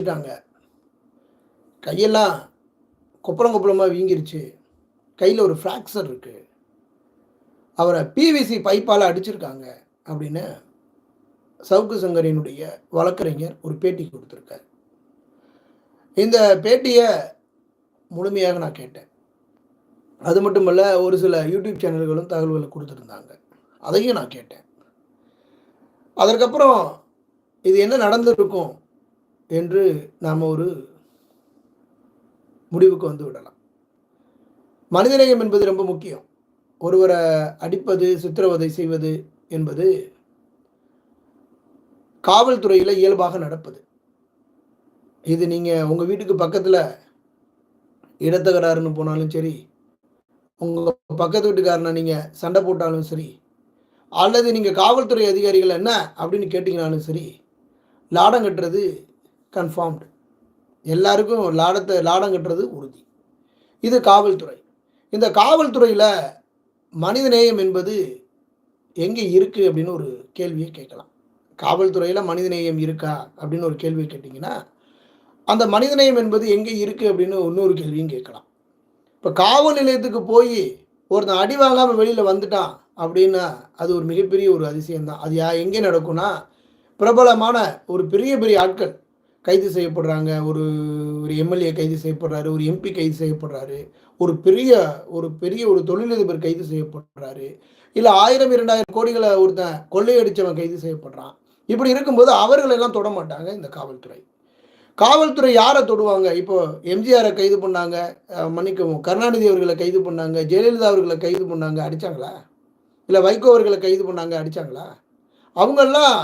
அடிச்சிட்டாங்க கையெல்லாம் கொப்பளம் கொப்பளமாக வீங்கிருச்சு. கையில் ஒரு ஃப்ராக்சர் இருக்குது அவரை பிவிசி பைப்பால் அடிச்சிருக்காங்க அப்படின்னு சவுக்கு சங்கரினுடைய வழக்கறிஞர் ஒரு பேட்டி கொடுத்துருக்கார். இந்த பேட்டியை முழுமையாக நான் கேட்டேன். அது மட்டுமல்ல ஒரு சில யூடியூப் சேனல்களும் தகவல்களை கொடுத்துருந்தாங்க. அதையும் நான் கேட்டேன். அதற்கப்புறம் இது என்ன நடந்திருக்கும் என்று நாம் ஒரு முடிவுக்கு வந்து விடலாம். மனிதநேயம் என்பது ரொம்ப முக்கியம். ஒருவரை அடிப்பது சித்திரவதை செய்வது என்பது காவல்துறையில் இயல்பாக நடப்பது. இது நீங்கள் உங்கள் வீட்டுக்கு பக்கத்தில் இடத்தகராறுன்னு போனாலும் சரி உங்கள் பக்கத்து வீட்டுக்காரனை நீங்கள் சண்டை போட்டாலும் சரி அல்லது நீங்கள் காவல்துறை அதிகாரிகள் என்ன அப்படின்னு கேட்டிங்கனாலும் சரி லாடம் கட்டுறது கன்ஃபார்ம்டு எல்லாருக்கும் லாடத்தை லாடம் கட்டுறது உறுதி. இது காவல்துறை. இந்த காவல்துறையில் மனிதநேயம் என்பது எங்கே இருக்குது அப்படின்னு ஒரு கேள்வியை கேட்கலாம். காவல்துறையில் மனிதநேயம் இருக்கா அப்படின்னு ஒரு கேள்வியை கேட்டிங்கன்னா அந்த மனிதநேயம் என்பது எங்கே இருக்குது அப்படின்னு இன்னொரு கேள்வியும் கேட்கலாம். இப்போ காவல் நிலையத்துக்கு போய் ஒருத்தன் அடி வாங்காமல் வெளியில் வந்துட்டான் அப்படின்னா அது ஒரு மிகப்பெரிய ஒரு அதிசயம்தான். அது யா எங்கே நடக்கும்னா பிரபலமான ஒரு பெரிய பெரிய ஆட்கள் கைது செய்யப்படுறாங்க. ஒரு ஒரு எம்எல்ஏ கைது செய்யப்படுறாரு ஒரு எம்பி கைது செய்யப்படுறாரு ஒரு பெரிய ஒரு பெரிய ஒரு தொழிலதிபர் கைது செய்யப்படுறாரு இல்லை ஆயிரம் இரண்டாயிரம் கோடிகளை ஒருத்தன் கொள்ளையடிச்சவன் கைது செய்யப்படுறான். இப்படி இருக்கும்போது அவர்களெல்லாம் தொட மாட்டாங்க இந்த காவல்துறை. காவல்துறை யாரை தொடுவாங்க? இப்போ எம்ஜிஆரை கைது பண்ணாங்க மன்னிக்கவும் கருணாநிதி அவர்களை கைது பண்ணாங்க ஜெயலலிதா அவர்களை கைது பண்ணாங்க அடித்தாங்களா இல்லை வைகோ அவர்களை கைது பண்ணாங்க அடிச்சாங்களா? அவங்கெல்லாம்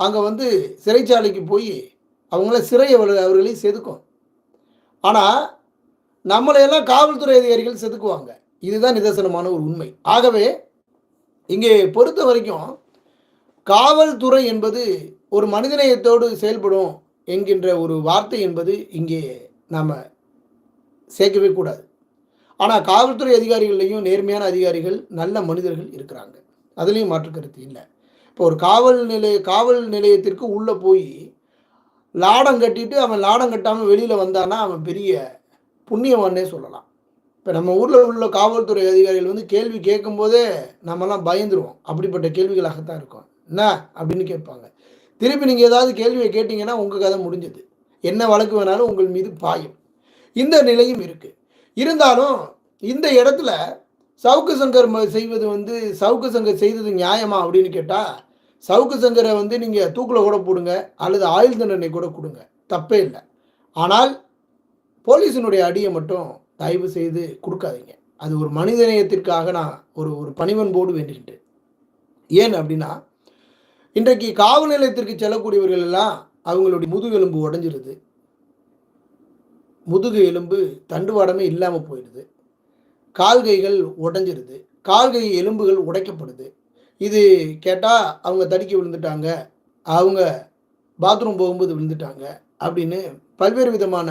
அங்கே வந்து சிறைச்சாலைக்கு போய் அவங்கள சிறை அவர்களை அவர்களையும் செதுக்கும். ஆனால் நம்மளையெல்லாம் காவல்துறை அதிகாரிகள் செதுக்குவாங்க. இதுதான் நிதர்சனமான ஒரு உண்மை. ஆகவே இங்கே பொறுத்த வரைக்கும் காவல்துறை என்பது ஒரு மனிதநேயத்தோடு செயல்படும் என்கின்ற ஒரு வார்த்தை என்பது இங்கே நாம் சேர்க்கவே கூடாது. ஆனால் காவல்துறை அதிகாரிகள்லையும் நேர்மையான அதிகாரிகள் நல்ல மனிதர்கள் இருக்கிறாங்க. அதுலேயும் மாற்று கருத்து இல்லை. இப்போ ஒரு காவல் நிலைய காவல் நிலையத்திற்கு உள்ளே போய் லாடம் கட்டிட்டு அவன் லாடம் கட்டாமல் வெளியில் வந்தானா அவன் பெரிய புண்ணியவானே சொல்லலாம். இப்போ நம்ம ஊரில் உள்ள காவல்துறை அதிகாரிகள் வந்து கேள்வி கேட்கும்போதே நம்மலாம் பயந்துருவோம். அப்படிப்பட்ட கேள்விகளாகத்தான் இருக்கும். என்ன அப்படின்னு கேட்பாங்க. திருப்பி நீங்கள் ஏதாவது கேள்வியை கேட்டிங்கன்னா உங்கள் கதை முடிஞ்சது. என்ன வழக்கு வேணாலும் உங்கள் மீது பாயும். இந்த நிலையும் இருக்குது இருந்தாலும் இந்த இடத்துல சவுக்கு சங்கர் செய்வது வந்து சவுக்கு சங்கர் செய்தது நியாயமா அப்படின்னு கேட்டால் சவுக்கு சங்கரை வந்து நீங்கள் தூக்கில் கூட போடுங்க அல்லது ஆயுள் தண்டனை கூட கொடுங்க. தப்பே இல்லை. ஆனால் போலீஸினுடைய அடியை மட்டும் தயவு செய்து கொடுக்காதீங்க. அது ஒரு மனிதநேயத்திற்காக நான் ஒரு ஒரு பணிவன்போடு வேண்டுகின்றேன். ஏன் அப்படின்னா இன்றைக்கு காவல் நிலையத்திற்கு செல்லக்கூடியவர்கள் எல்லாம் அவங்களுடைய முதுகெலும்பு உடஞ்சிருது. முதுகு எலும்பு தண்டுவாடமே இல்லாமல் போயிடுது. கால்கைகள் உடஞ்சிருது. கால்கை எலும்புகள் உடைக்கப்படுது. இது கேட்டால் அவங்க தடுக்கி விழுந்துட்டாங்க. அவங்க பாத்ரூம் போகும்போது விழுந்துட்டாங்க அப்படின்னு பல்வேறு விதமான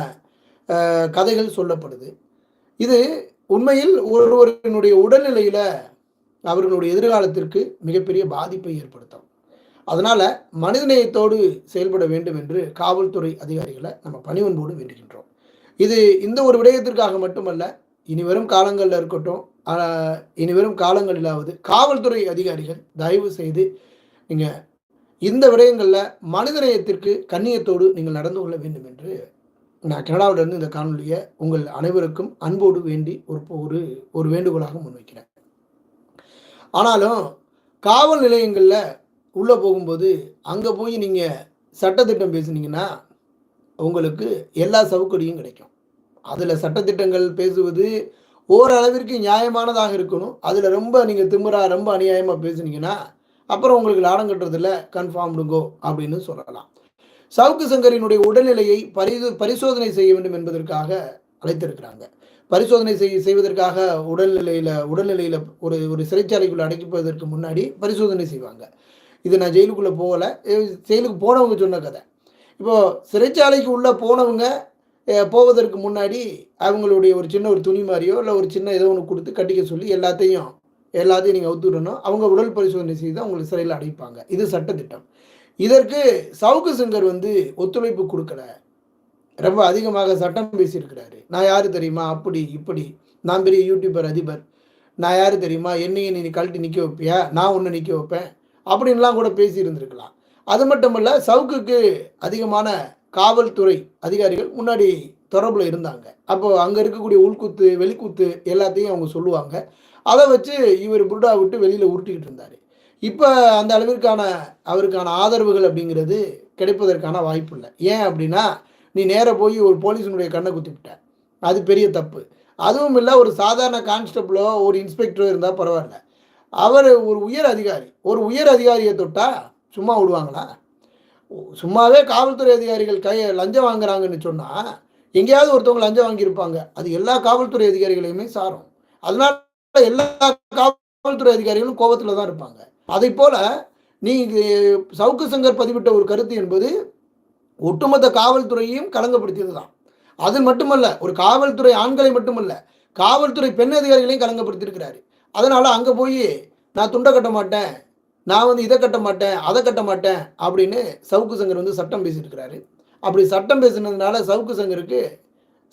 கதைகள் சொல்லப்படுது. இது உண்மையில் ஒருவரினுடைய உடல்நிலையில் அவர்களுடைய எதிர்காலத்திற்கு மிகப்பெரிய பாதிப்பை ஏற்படுத்தும். அதனால் மனிதநேயத்தோடு செயல்பட வேண்டும் என்று காவல்துறை அதிகாரிகளை நம்ம பணிவன்போடு வேண்டுகின்றோம். இது இந்த ஒரு விடயத்திற்காக மட்டுமல்ல இனி வரும் காலங்களில் இருக்கட்டும் இனி வரும் காலங்களிலாவது காவல்துறை அதிகாரிகள் தயவு செய்து நீங்கள் இந்த விடயங்களில் மனிதநேயத்திற்கு கண்ணியத்தோடு நீங்கள் நடந்து கொள்ள வேண்டும் என்று நான் கனடாவிலிருந்து இந்த காணொலியை உங்கள் அனைவருக்கும் அன்போடு வேண்டி ஒரு ஒரு ஒரு வேண்டுகோளாக முன்வைக்கிறேன். ஆனாலும் காவல் நிலையங்களில் உள்ளே போகும்போது அங்கே போய் நீங்கள் சட்டத்திட்டம் பேசுனீங்கன்னா உங்களுக்கு எல்லா சவுக்கடியும் கிடைக்கும். அதில் சட்டத்திட்டங்கள் பேசுவது ஓரளவிற்கு நியாயமானதாக இருக்கணும். அதில் ரொம்ப நீங்கள் திமுறா ரொம்ப அநியாயமாக பேசுனீங்கன்னா அப்புறம் உங்களுக்கு லாடம் கட்டுறதில்ல கன்ஃபார்ம்டுங்கோ அப்படின்னு சொல்லலாம். சவுக்கு சங்கரினுடைய உடல்நிலையை பரிசோ பரிசோதனை செய்ய வேண்டும் என்பதற்காக அழைத்திருக்கிறாங்க. பரிசோதனை செய் செய்வதற்காக உடல்நிலையில் உடல்நிலையில் ஒரு ஒரு சிறைச்சாலைக்குள்ளே அடைக்கிப்பதற்கு முன்னாடி பரிசோதனை செய்வாங்க. இது நான் ஜெயிலுக்குள்ளே போகலை. ஜெயிலுக்கு போனவங்க சொன்ன கதை. இப்போது சிறைச்சாலைக்கு உள்ளே போனவங்க போவதற்கு முன்னாடி அவங்களுடைய ஒரு சின்ன ஒரு துணி மாதிரியோ இல்லை ஒரு சின்ன ஏதோ ஒன்று கொடுத்து கட்டிக்க சொல்லி எல்லாத்தையும் எல்லாத்தையும் நீங்கள் ஒத்துவிடணும். அவங்க உடல் பரிசோதனை செய்து அவங்களுக்கு சிறையில் அடைப்பாங்க. இது சட்டத்திட்டம். இதற்கு சவுக்கு சங்கர் வந்து ஒத்துழைப்பு கொடுக்கல. ரொம்ப அதிகமாக சட்டம் பேசியிருக்கிறாரு. நான் யார் தெரியுமா? அப்படி இப்படி. நான் பெரிய யூடியூபர் அதிபர். நான் யார் தெரியுமா? என்னையும் நீ கழட்டி நிற்க வைப்பியா? நான் ஒன்று நிற்க வைப்பேன். அப்படின்லாம் கூட பேசியிருந்திருக்கலாம். அது மட்டும் இல்லை சவுக்குக்கு அதிகமான காவல்துறை அதிகாரிகள் முன்னாடி தொடர்பில் இருந்தாங்க. அப்போ அங்கே இருக்கக்கூடிய உள்குத்து வெளிக்குத்து எல்லாத்தையும் அவங்க சொல்லுவாங்க. அதை வச்சு இவர் புருடா விட்டு வெளியில் உருட்டிக்கிட்டு இருந்தார். இப்போ அந்த அளவிற்கான அவருக்கான ஆதரவுகள் அப்படிங்கிறது கிடைப்பதற்கான வாய்ப்பு இல்லை. ஏன் அப்படின்னா நீ நேராக போய் ஒரு போலீஸினுடைய கண்ணை குத்திவிட்ட அது பெரிய தப்பு. அதுவும் இல்லை ஒரு சாதாரண கான்ஸ்டபிளோ ஒரு இன்ஸ்பெக்டரோ இருந்தால் பரவாயில்ல. அவர் ஒரு உயர் அதிகாரி. ஒரு உயர் அதிகாரியை தொட்டால் சும்மா விடுவாங்களா? சும்மாவே காவல்துறை அதிகாரிகள் கை லஞ்சம் வாங்குறாங்கன்னு சொன்னால் எங்கேயாவது ஒருத்தவங்க லஞ்சம் வாங்கியிருப்பாங்க. அது எல்லா காவல்துறை அதிகாரிகளையுமே சாரும். அதனால எல்லா காவல்துறை அதிகாரிகளும் கோபத்தில் தான் இருப்பாங்க. அதை போல நீ சவுக்கு சங்கர் பதிவிட்ட ஒரு கருத்து என்பது ஒட்டுமொத்த காவல்துறையையும் கலங்கப்படுத்தியது தான் அது மட்டுமல்ல ஒரு காவல்துறை ஆண்களை மட்டுமல்ல காவல்துறை பெண் அதிகாரிகளையும் கலங்கப்படுத்தியிருக்கிறாரு. அதனால அங்கே போய் நான் துண்டை கட்ட மாட்டேன் நான் வந்து இதை கட்ட மாட்டேன் அதை கட்ட மாட்டேன் அப்படின்னு சவுக்கு சங்கர் வந்து சட்டம் பேசியிருக்கிறாரு. அப்படி சட்டம் பேசினதுனால சவுக்கு சங்கருக்கு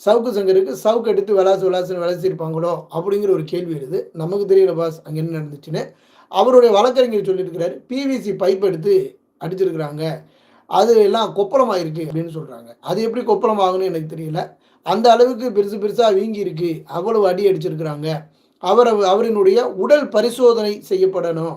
சவுக்கு சங்கருக்கு சவுக்கு எடுத்து விளாசு விளாசுன்னு விளாசிருப்பாங்களோ அப்படிங்கிற ஒரு கேள்வி எழுது நமக்கு தெரியல பாஸ் அங்கே என்ன நடந்துச்சுன்னு. அவருடைய வழக்கறிஞர் சொல்லியிருக்கிறாரு பிவிசி பைப் எடுத்து அடிச்சிருக்கிறாங்க. அது எல்லாம் கொப்பளம் இருக்குது அப்படின்னு சொல்கிறாங்க அது எப்படி கொப்பளம் ஆகுன்னு எனக்கு தெரியல. அந்த அளவுக்கு பெருசு பெருசாக வீங்கி இருக்கு அவ்வளவு அடி அடிச்சிருக்கிறாங்க. அவரை அவரினுடைய உடல் பரிசோதனை செய்யப்படணும்.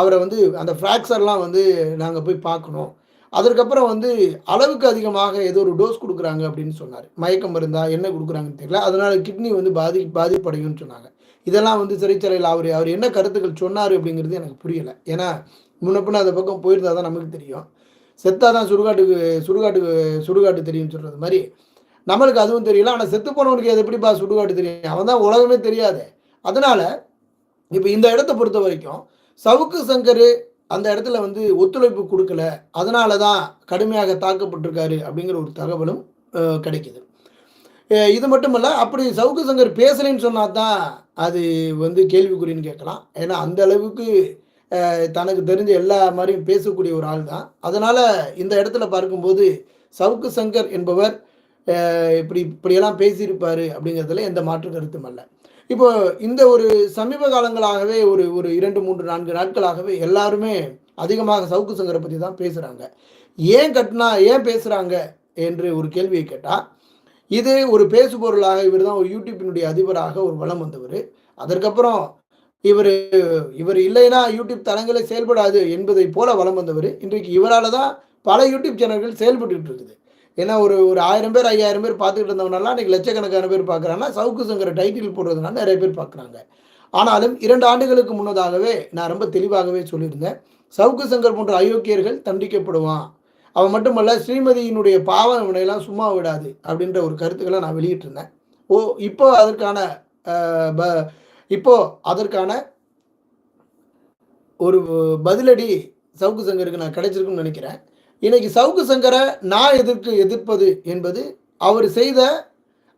அவரை வந்து அந்த ஃப்ராக்சர்லாம் வந்து நாங்கள் போய் பார்க்கணும். அதற்கப்புறம் வந்து அளவுக்கு அதிகமாக ஏதோ ஒரு டோஸ் கொடுக்குறாங்க அப்படின்னு சொன்னார். மயக்கம் மருந்தா என்ன கொடுக்குறாங்கன்னு தெரியல. அதனால கிட்னி வந்து பாதி பாதிப்படையும்னு சொன்னாங்க. இதெல்லாம் வந்து சிறைச்சாலையில் அவர் அவர் என்ன கருத்துக்கள் சொன்னார் அப்படிங்கிறது எனக்கு புரியலை. ஏன்னா முன்னப்பின அந்த பக்கம் போயிருந்தா தான் நமக்கு தெரியும். செத்தா தான் சுடுகாட்டுக்கு சுடுகாட்டுக்கு சுடுகாட்டு தெரியும்னு சொல்கிறது மாதிரி. நம்மளுக்கு அதுவும் தெரியல. ஆனால் செத்து போனவனுக்கு அது எப்படிப்பா சுடுகாட்டு தெரியும்? அவன் தான் உலகமே தெரியாது. அதனால் இப்போ இந்த இடத்த பொறுத்த வரைக்கும் சவுக்கு சங்கர் அந்த இடத்துல வந்து ஒத்துழைப்பு கொடுக்கல. அதனால தான் கடுமையாக தாக்கப்பட்டிருக்காரு அப்படிங்கிற ஒரு தகவலும் கிடைக்கிது. இது மட்டுமல்ல அப்படி சவுக்கு சங்கர் பேசலைன்னு சொன்னால் தான் அது வந்து கேள்விக்குறின்னு கேட்கலாம். ஏன்னா அந்த அளவுக்கு தனக்கு தெரிஞ்ச எல்லா மாதிரியும் பேசக்கூடிய ஒரு ஆள் தான். அதனால் இந்த இடத்துல பார்க்கும்போது சவுக்கு சங்கர் என்பவர் இப்படி இப்படியெல்லாம் பேசியிருப்பார் அப்படிங்கிறதுல எந்த மாற்று கருத்தும் அல்ல. இப்போ இந்த ஒரு சமீப காலங்களாகவே ஒரு ஒரு இரண்டு மூன்று நான்கு நாட்களாகவே எல்லாருமே அதிகமாக சவுக்கு சங்கரை பற்றி தான் பேசுகிறாங்க ஏன் கட்டினா ஏன் பேசுகிறாங்க என்று ஒரு கேள்வியை கேட்டால் இது ஒரு பேசு பொருளாக இவர் தான் ஒரு யூடியூப்பினுடைய அதிபராக ஒரு வளம் வந்தவர். அதற்கப்புறம் இவர் இவர் இல்லைன்னா யூடியூப் தளங்களே செயல்படாது என்பதை போல வளம் வந்தவர். இன்றைக்கு இவரால் தான் பல யூடியூப் சேனல்கள் செயல்பட்டு இருக்குது. ஏன்னா ஒரு ஒரு ஆயிரம் பேர் ஐயாயிரம் பேர் பார்த்துக்கிட்டு இருந்தவனால அன்னைக்கு லட்சக்கணக்கான பேர் பார்க்குறாங்கன்னா சவுக்கு டைட்டில் போடுறதுனால நிறைய பேர் பார்க்குறாங்க. ஆனாலும் இரண்டு ஆண்டுகளுக்கு முன்னதாகவே நான் ரொம்ப தெளிவாகவே சொல்லியிருந்தேன். சவுக்கு சங்கர் போன்ற அயோக்கியர்கள் தண்டிக்கப்படுவான். அவன் மட்டுமல்ல ஸ்ரீமதியினுடைய பாவனையெல்லாம் சும்மா விடாது அப்படின்ற ஒரு கருத்துக்களை நான் வெளியிட்டிருந்தேன். ஓ இப்போ அதற்கான ப இப்போ அதற்கான ஒரு பதிலடி சவுக்கு சங்கருக்கு நான் கிடைச்சிருக்குன்னு நினைக்கிறேன். இன்னைக்கு சவுக்கு சங்கரை நான் எதிர்க்கு எதிர்ப்பது என்பது அவர் செய்த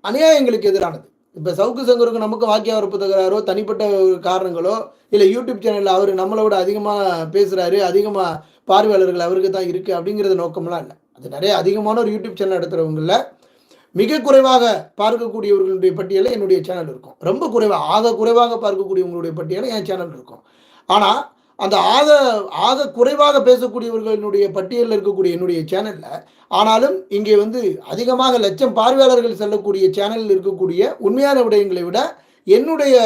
அநியாயங்களுக்கு எதிரானது. இப்போ சவுக்கு சங்கருக்கு நமக்கு வாக்கியாவரப்பு தகராறோ தனிப்பட்ட காரணங்களோ இல்லை யூடியூப் சேனலில் அவர் நம்மளை விட அதிகமாக பேசுகிறாரு அதிகமாக பார்வையாளர்கள் அவருக்கு தான் இருக்குது அப்படிங்கிறது நோக்கம்லாம் இல்லை. அது நிறைய அதிகமான ஒரு யூடியூப் சேனல் நடத்துகிறவங்களில் மிக குறைவாக பார்க்கக்கூடியவர்களுடைய பட்டியலில் என்னுடைய சேனல் இருக்கும். ரொம்ப குறைவாக ஆக குறைவாக பார்க்கக்கூடியவங்களுடைய பட்டியலில் என் சேனல் இருக்கும். ஆனால் அந்த ஆக ஆக குறைவாக பேசக்கூடியவர்களுடைய பட்டியலில் இருக்கக்கூடிய என்னுடைய சேனலில் ஆனாலும் இங்கே வந்து அதிகமாக லட்சம் பார்வையாளர்கள் செல்லக்கூடிய சேனலில் இருக்கக்கூடிய உண்மையான விடயங்களை விட என்னுடைய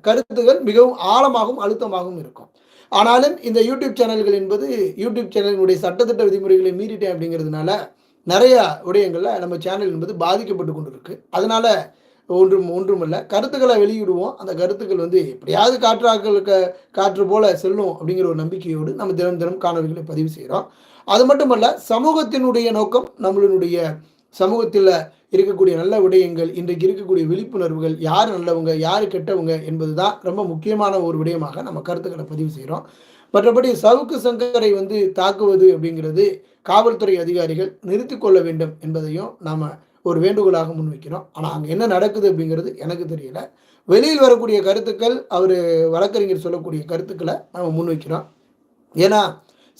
கருத்துகள் மிகவும் ஆழமாகவும் அழுத்தமாகவும் இருக்கும். ஆனாலும் இந்த யூடியூப் சேனல்கள் என்பது யூடியூப் சேனலினுடைய சட்டத்திட்ட விதிமுறைகளை மீறிட்டேன் அப்படிங்கிறதுனால நிறைய விடயங்களில் நம்ம சேனல் என்பது பாதிக்கப்பட்டு கொண்டு இருக்கு அதனால ஒன்றும் ஒன்றுமல்ல. கருத்துக்களை வெளியிடுவோம். அந்த கருத்துக்கள் வந்து எப்படியாவது காற்றாக்களுக்கு காற்று போல செல்லும் அப்படிங்கிற ஒரு நம்பிக்கையோடு நம்ம தினம் தினம் காணொலிகளை பதிவு செய்கிறோம் அது மட்டுமல்ல சமூகத்தினுடைய நோக்கம் நம்மளுடைய சமூகத்தில் இருக்கக்கூடிய நல்ல விடயங்கள் இன்றைக்கு இருக்கக்கூடிய விழிப்புணர்வுகள் யார் நல்லவங்க யார் கெட்டவங்க என்பது தான் ரொம்ப முக்கியமான ஒரு விடயமாக நம்ம கருத்துக்களை பதிவு செய்கிறோம் மற்றபடி சவுக்கு சங்கரை வந்து தாக்குவது அப்படிங்கிறது காவல்துறை அதிகாரிகள் நிறுத்தி கொள்ள வேண்டும் என்பதையும் நாம் ஒரு வேண்டுகோளாக முன்வைக்கிறோம். ஆனால் அங்கே என்ன நடக்குது அப்படிங்கிறது எனக்கு தெரியல. வெளியில் வரக்கூடிய கருத்துக்கள் அவர் வழக்கறிஞர் சொல்லக்கூடிய கருத்துக்களை நம்ம முன்வைக்கிறோம். ஏன்னா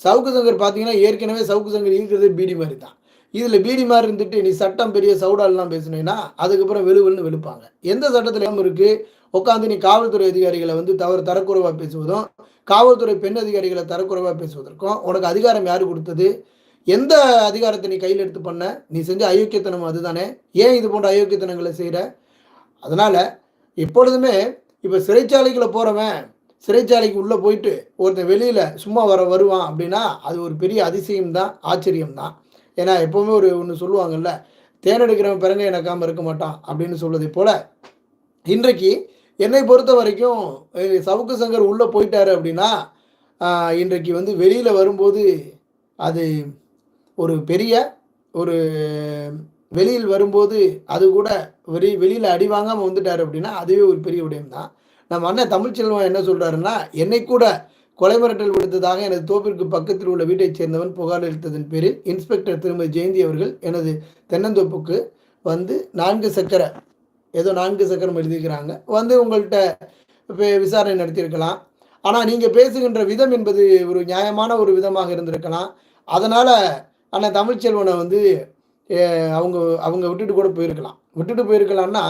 சவுக்கு சங்கர் பார்த்தீங்கன்னா ஏற்கனவே சவுக்கு சங்கர் இருக்கிறது பீடி மாதிரி தான் இதில் பீடி மாதிரி இருந்துட்டு நீ சட்டம் பெரிய சவுடாலெலாம் பேசினேன்னா அதுக்கப்புறம் வெளுவெல்னு வெளுப்பாங்க. எந்த சட்டத்தில் இருக்குது உட்காந்து நீ காவல்துறை அதிகாரிகளை வந்து தவறு தரக்குறைவாக பேசுவதும் காவல்துறை பெண் அதிகாரிகளை தரக்குறைவாக பேசுவதற்கும் உனக்கு அதிகாரம் யார் கொடுத்தது? எந்த அதிகாரத்தை நீ கையில் எடுத்து பண்ண? நீ செஞ்ச அயோக்கியத்தனம் அதுதானே. ஏன் இது போன்ற அயோக்கியத்தனங்களை செய்கிற அதனால் எப்பொழுதுமே இப்போ சிறைச்சாலைகளை போகிறவன் சிறைச்சாலைக்கு உள்ளே போயிட்டு ஒருத்தன் வெளியில் சும்மா வர வருவான் அப்படின்னா அது ஒரு பெரிய அதிசயம் தான் ஆச்சரியம் தான் ஏன்னா எப்போவுமே ஒரு ஒன்று சொல்லுவாங்கல்ல தேனெடுக்கிறவன் பிறங்க எனக்காமல் இருக்க மாட்டான் அப்படின்னு சொல்வதை போல் இன்றைக்கு என்னை பொறுத்த வரைக்கும் சவுக்கு சங்கர் உள்ளே போயிட்டாரு அப்படின்னா இன்றைக்கு வந்து வெளியில் வரும்போது அது ஒரு பெரிய ஒரு வெளியில் வரும்போது அது கூட வெளி வெளியில் அடி வாங்காமல் வந்துட்டார் அப்படின்னா அதுவே ஒரு பெரிய விடயம் தான் நம்ம அண்ணன் தமிழ்ச்செல்வன் என்ன சொல்கிறாருன்னா என்னை கூட கொலை மிரட்டல் விடுத்ததாக எனது தோப்பிற்கு பக்கத்தில் உள்ள வீட்டைச் சேர்ந்தவன் புகார் அளித்ததன் பேரில் இன்ஸ்பெக்டர் திருமதி ஜெயந்தி அவர்கள் எனது தென்னந்தோப்புக்கு வந்து நான்கு சக்கர ஏதோ நான்கு சக்கரம் எழுதியிருக்கிறாங்க. வந்து உங்கள்கிட்ட இப்போ விசாரணை நடத்தியிருக்கலாம். ஆனால் நீங்கள் பேசுகின்ற விதம் என்பது ஒரு நியாயமான ஒரு விதமாக இருந்திருக்கலாம். அதனால் ஆனால் தமிழ்ச்செல்வனை வந்து அவங்க அவங்க விட்டுட்டு கூட போயிருக்கலாம். விட்டுட்டு போயிருக்கலாம்னா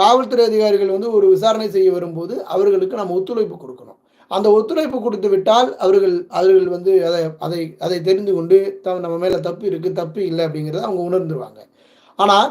காவல்துறை அதிகாரிகள் வந்து ஒரு விசாரணை செய்ய வரும்போது அவர்களுக்கு நம்ம ஒத்துழைப்பு கொடுக்கணும். அந்த ஒத்துழைப்பு கொடுத்து விட்டால் அவர்கள் அவர்கள் வந்து அதை அதை அதை தெரிந்து கொண்டு த நம்ம மேலே தப்பு இருக்குது தப்பு இல்லை அப்படிங்கிறத அவங்க உணர்ந்துருவாங்க. ஆனால்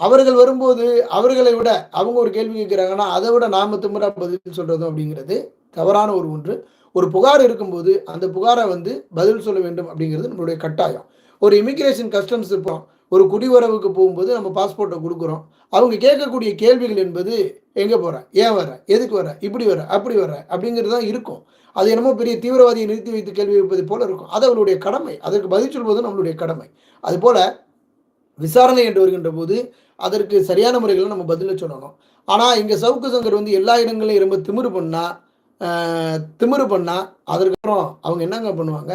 அவர்கள் வரும்போது அவர்களை விட அவங்க ஒரு கேள்வி கேட்குறாங்கன்னா அதை விட நாம திமுறா பதில் சொல்கிறதும் அப்படிங்கிறது தவறான ஒரு ஒன்று. ஒரு புகார் இருக்கும்போது அந்த புகாரை வந்து பதில் சொல்ல வேண்டும் அப்படிங்கிறது நம்மளுடைய கட்டாயம். ஒரு இமிக்ரேஷன் கஸ்டம்ஸ் இருப்போம். ஒரு குடிவரவுக்கு போகும்போது நம்ம பாஸ்போர்ட்டை கொடுக்குறோம். அவங்க கேட்கக்கூடிய கேள்விகள் என்பது எங்கே போகிற ஏன் வர? எதுக்கு வர? இப்படி வர? அப்படி வர? அப்படிங்கிறது தான் இருக்கும். அது என்னமோ பெரிய தீவிரவாதியை நிறுத்தி வைத்து கேள்வி வைப்பது போல இருக்கும். அது அவளுடைய கடமை. அதற்கு பதில் சொல்வது நம்மளுடைய கடமை. அதுபோல விசாரணை என்று வருகின்ற போது அதற்கு சரியான முறைகளை நம்ம பதில சொல்லணும். ஆனால் இங்கே சவுக்கு சங்கர் வந்து எல்லா இடங்களையும் ரொம்ப திமிரு பண்ணால் திமிரு பண்ணால் அதற்கப்புறம் அவங்க என்னங்க பண்ணுவாங்க?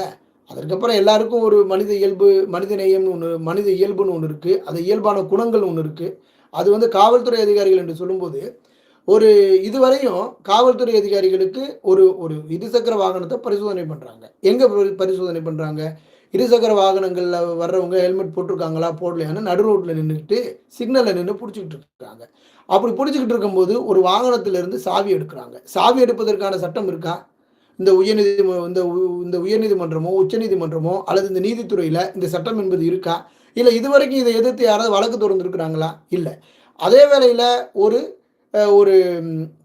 அதற்கப்புறம் எல்லாருக்கும் ஒரு மனித இயல்பு மனித நேயம்னு ஒன்று மனித இயல்புன்னு ஒன்று இருக்குது அது இயல்பான குணங்கள் ஒன்று இருக்குது அது வந்து காவல்துறை அதிகாரிகள் என்று சொல்லும்போது ஒரு இதுவரையும் காவல்துறை அதிகாரிகளுக்கு ஒரு ஒரு இருசக்கர வாகனத்தை பரிசோதனை பண்ணுறாங்க எங்கே பரிசோதனை பண்ணுறாங்க இருசக்கர வாகனங்களில் வர்றவங்க ஹெல்மெட் போட்டிருக்காங்களா? போடலையான்னு நடு ரோட்டில் நின்றுக்கிட்டு சிக்னலில் நின்று பிடிச்சிக்கிட்டு இருக்காங்க. அப்படி பிடிச்சிக்கிட்டு இருக்கும்போது ஒரு வாகனத்திலிருந்து சாவி எடுக்கிறாங்க. சாவி எடுப்பதற்கான சட்டம் இருக்கா? இந்த உயர்நீதி இந்த உ- இந்த உயர்நீதிமன்றமோ உச்சநீதிமன்றமோ அல்லது இந்த நீதித்துறையில் இந்த சட்டம் என்பது இருக்கா? இல்லை இதுவரைக்கும் இதை எதிர்த்து யாராவது வழக்கு தொடர்ந்துருக்குறாங்களா? இல்லை. அதே வேளையில் ஒரு ஒரு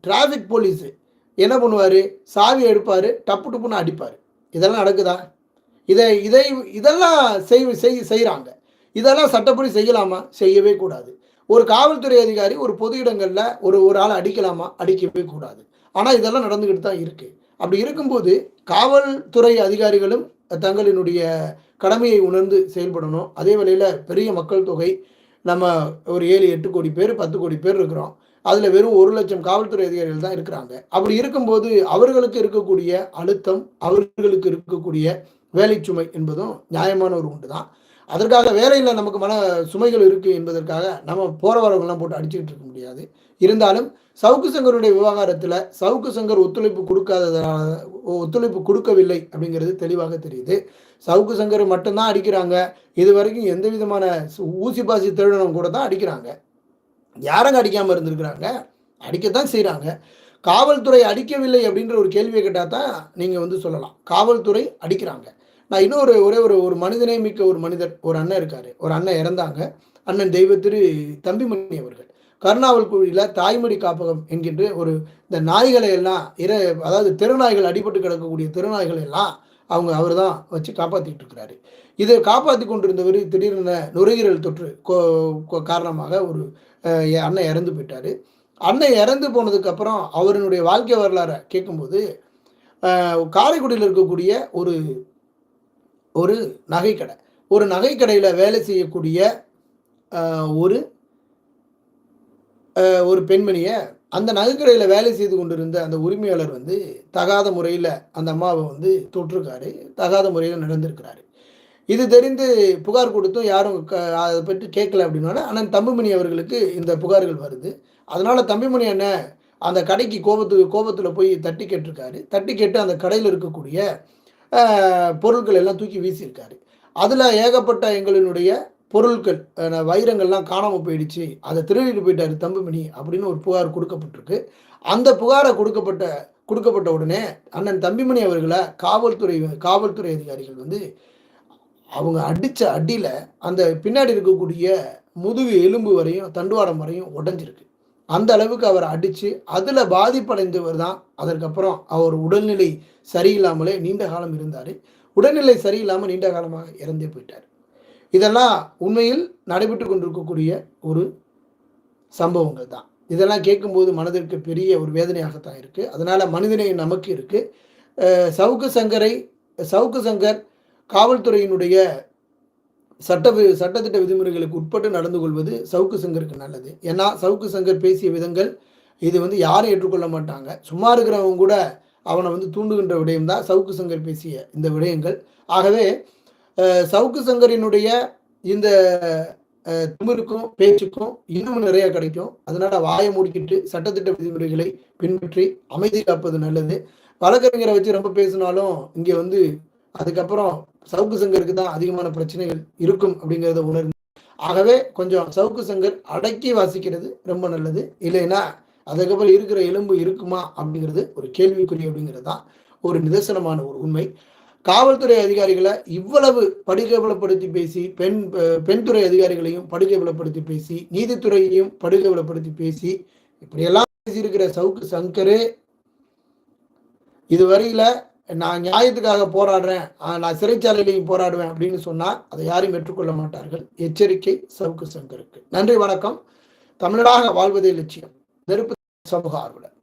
டிராஃபிக் போலீஸு என்ன பண்ணுவார்? சாவி எடுப்பார் டப்பு டப்புன்னு அடிப்பார். இதெல்லாம் நடக்குதா? இதை இதை இதெல்லாம் செய் செய் செய்கிறாங்க இதெல்லாம் சட்டப்படி செய்யலாமா? செய்யவே கூடாது. ஒரு காவல்துறை அதிகாரி ஒரு பொது இடங்களில் ஒரு ஒரு ஆளை அடிக்கலாமா? அடிக்கவே கூடாது. ஆனால் இதெல்லாம் நடந்துக்கிட்டு தான் இருக்குது அப்படி இருக்கும்போது காவல்துறை அதிகாரிகளும் தங்களினுடைய கடமையை உணர்ந்து செயல்படணும். அதே வேளையில் பெரிய மக்கள் தொகை நம்ம ஒரு ஏழு எட்டு கோடி பேர் பத்து கோடி பேர் இருக்கிறோம். அதில் வெறும் ஒரு லட்சம் காவல்துறை அதிகாரிகள் தான் இருக்கிறாங்க. அப்படி இருக்கும்போது அவர்களுக்கு இருக்கக்கூடிய அழுத்தம் அவர்களுக்கு இருக்கக்கூடிய வேலை சுமை என்பதும் நியாயமான ஒரு உண்டு தான் அதற்காக வேலையில் நமக்கு மன சுமைகள் இருக்குது என்பதற்காக நம்ம போகிற வரவங்கள்லாம் போட்டு அடிச்சுக்கிட்டு இருக்க முடியாது. இருந்தாலும் சவுக்கு சங்கருடைய விவகாரத்தில் சவுக்கு சங்கர் ஒத்துழைப்பு கொடுக்காததால ஒத்துழைப்பு கொடுக்கவில்லை அப்படிங்கிறது தெளிவாக தெரியுது. சவுக்கு சங்கர் மட்டும்தான் அடிக்கிறாங்க. இது வரைக்கும் எந்த விதமான சு- ஊசி பாசி திருடனம் கூட தான் அடிக்கிறாங்க. யாரங்க அடிக்காமல் இருந்திருக்கிறாங்க? அடிக்கத்தான் செய்கிறாங்க காவல்துறை அடிக்கவில்லை அப்படின்ற ஒரு கேள்வியை கேட்டால் தான் நீங்கள் வந்து சொல்லலாம். காவல்துறை அடிக்கிறாங்க. நான் இன்னொரு ஒரே ஒரு ஒரு மனிதனே மிக்க ஒரு மனிதர் ஒரு அண்ணன் இருக்கார். ஒரு அண்ணன் இறந்தாங்க. அண்ணன் தெய்வ திரு தம்பிமணி அவர்கள். கருணாவல் கோயிலில் தாய்மொழி காப்பகம் என்கின்ற ஒரு இந்த நாய்களை எல்லாம் இர அதாவது தெருநாய்கள் அடிபட்டு கிடக்கக்கூடிய திருநாய்கள் எல்லாம் அவங்க அவர் தான் வச்சு காப்பாற்றிட்டு இருக்கிறாரு. இதை காப்பாற்றி கொண்டிருந்தவர் திடீர்னு நுரையீரல் தொற்று கோ- காரணமாக ஒரு அண்ணன் இறந்து போயிட்டாரு. அண்ணன் இறந்து போனதுக்கப்புறம் அவரினுடைய வாழ்க்கை வரலாறை கேட்கும்போது காரைக்குடியில் இருக்கக்கூடிய ஒரு ஒரு நகைக்கடை ஒரு நகைக்கடையில் வேலை செய்யக்கூடிய ஒரு ஒரு பெண்மணியை அந்த நகைக்கடையில் வேலை செய்து கொண்டிருந்த அந்த உரிமையாளர் வந்து தகாத முறையில் அந்த அம்மாவை வந்து தொட்டிருக்காரு. தகாத முறையில் நடந்திருக்கிறாரு. இது தெரிந்து புகார் கொடுத்தும் யாரும் க அதை பற்றி கேட்கல அப்படின்னா ஆனால் தம்பிமணி அவர்களுக்கு இந்த புகார்கள் வருது. அதனால் தம்பிமணி அண்ணன் அந்த கடைக்கு கோபத்து கோபத்தில் போய் தட்டி கேட்டிருக்காரு. தட்டி கேட்டு அந்த கடையில் இருக்கக்கூடிய பொருட்கள் எல்லாம் தூக்கி வீசியிருக்காரு. அதில் ஏகப்பட்ட எங்களினுடைய பொருட்கள் வைரங்கள்லாம் காணாமல் போயிடுச்சு. அதை திருடிட்டு போயிட்டாரு தம்புமணி அப்படின்னு ஒரு புகார் கொடுக்கப்பட்டிருக்கு. அந்த புகாரை கொடுக்கப்பட்ட கொடுக்கப்பட்ட உடனே அண்ணன் தம்பிமணி அவர்களை காவல்துறை காவல்துறை அதிகாரிகள் வந்து அவங்க அடித்த அடியில் அந்த பின்னாடி இருக்கக்கூடிய முதுகு எலும்பு வரையும் தண்டுவாரம் வரையும் உடஞ்சிருக்கு. அந்த அளவுக்கு அவர் அடித்து அதில் பாதிப்படைந்தவர் தான். அதற்கப்புறம் அவர் உடல்நிலை சரியில்லாமலே நீண்ட காலம் இருந்தார். உடல்நிலை சரியில்லாமல் நீண்ட காலமாக இறந்தே போயிட்டார். இதெல்லாம் உண்மையில் நடைபெற்று கொண்டிருக்கக்கூடிய ஒரு சம்பவங்கள் தான். இதெல்லாம் கேட்கும்போது மனதிற்கு பெரிய ஒரு வேதனையாகத்தான் இருக்குது அதனால் மனிதனை நமக்கு இருக்குது சவுக்கு சங்கரை சவுக்கு சங்கர் காவல்துறையினுடைய சட்ட வி- சட்டத்திட்ட விதிமுறைகளுக்கு உட்பட்டு நடந்து கொள்வது சவுக்கு சங்கருக்கு நல்லது. ஏன்னா சவுக்கு சங்கர் பேசிய விதங்கள் இது வந்து யாரும் ஏற்றுக்கொள்ள மாட்டாங்க. சும்மா இருக்கிறவங்க கூட அவனை வந்து தூண்டுகின்ற விடயம் தான் சவுக்கு சங்கர் பேசிய இந்த விடயங்கள். ஆகவே சவுக்கு சங்கரினுடைய இந்த அஹ், திமிருக்கும் பேச்சுக்கும் இன்னும் நிறைய கிடைக்கும். அதனால வாயை மூடிக்கிட்டு சட்டத்திட்ட விதிமுறைகளை பின்பற்றி அமைதி காப்பது நல்லது. வழக்கறிஞரை வச்சு ரொம்ப பேசினாலும் இங்கே வந்து அதுக்கப்புறம் சவுக்கு சங்கருக்கு தான் அதிகமான பிரச்சனைகள் இருக்கும் அப்படிங்கிறத உணர்ந்து. ஆகவே கொஞ்சம் சவுக்கு சங்கர் அடக்கி வாசிக்கிறது ரொம்ப நல்லது. இல்லைன்னா அதுக்கப்புறம் இருக்கிற எலும்பு இருக்குமா அப்படிங்கிறது ஒரு கேள்விக்குறி அப்படிங்கிறது தான் ஒரு நிதர்சனமான ஒரு உண்மை. காவல்துறை அதிகாரிகளை இவ்வளவு படுகேவலப்படுத்தி பேசி பெண் பெண்துறை அதிகாரிகளையும் படுகேவலப்படுத்தி பேசி நீதித்துறையையும் படுகேவலப்படுத்தி பேசி இப்படியெல்லாம் பேசியிருக்கிற சவுக்கு சங்கரு இதுவரையில நான் நியாயத்துக்காக போராடுறேன் நான் சிறைச்சாலையிலையும் போராடுவேன் அப்படின்னு சொன்னால் அதை யாரும் ஏற்றுக்கொள்ள மாட்டார்கள். எச்சரிக்கை சவுக்கு சங்கருக்கு. நன்றி வணக்கம். தமிழராக வாழ்வதே லட்சியம். நெருப்பு சமூக ஆர்வலர்.